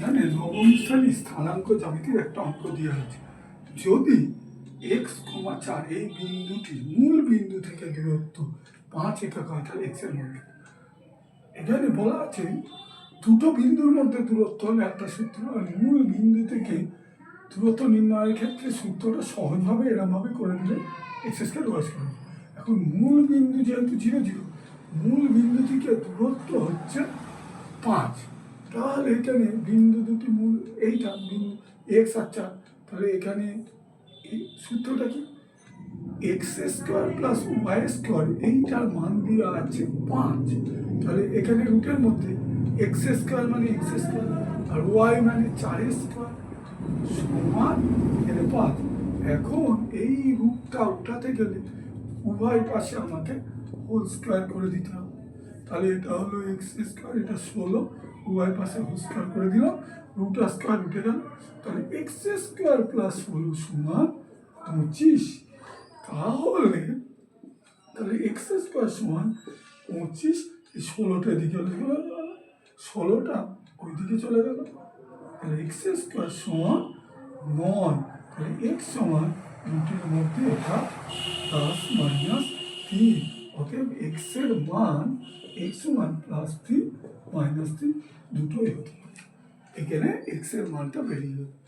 এখানে নবম শ্রেণি স্থানাঙ্ক জ্যামিতির একটা অঙ্ক দেওয়া আছে যদি এক্স কমা চার এই বিন্দুটি মূল বিন্দু থেকে দূরত্ব পাঁচ একক হয় তাহলে এক্সের মূল্য এখানে বলা আছে, দুটো বিন্দুর মধ্যে দূরত্ব হলে একটা সূত্র মূল বিন্দু থেকে দূরত্ব নির্ণয়ের ক্ষেত্রে সূত্রটা সহজভাবে এরমভাবে করে দিলে এক্স স্কোয়ার ওয়াই স্কোয়ার এখন মূল বিন্দু যেহেতু জিরো জিরো মূল বিন্দু থেকে দূরত্ব হচ্ছে পাঁচ। তাহলে এখানে বিন্দু দুটি মূল, এইটা বিন্দু এক্স আর চার তাহলে এখানে এই সূত্রটা কি? X square plus Y square এইটার মান দেওয়া আছে পাঁচ। তাহলে এখানে রুটের মধ্যে এক্স স্কোয়ার মানে এক্স স্কোয়ার আর ওয়াই মানে চার স্কোয়ার সমান এখানে পাঁচ। এখন এই রূপটা উঠাতে গেলে উভয় পাশে আমাকে হোল স্কোয়ার করে দিতে হবে। তাহলে এটা হলো এক্স স্কোয়ার এটা ষোলো উভয় পাশে হোল স্কোয়ার করে দিলাম রুটা স্কোয়ার উঠে গেল। তাহলে এক্স স্কোয়ার প্লাস ষোলো সমান পঁচিশ। তাহলে তাহলে এক্স স্কোয়ার সমান পঁচিশ ষোলোটা এদিকে চলে গেল। ষোলোটা ওইদিকে চলে গেল। তাহলে এক্স স্কোয়ার সমান নয়। তাহলে এক্স সমান দুটির মধ্যে এটা প্লাস মাইনাস তিন। অতএব এক্সের মান এক্স সমান প্লাস থ্রি মাইনাস থ্রি দুটোই হতে পারে। এখানে এক্সের মানটা বেরিয়ে যাবে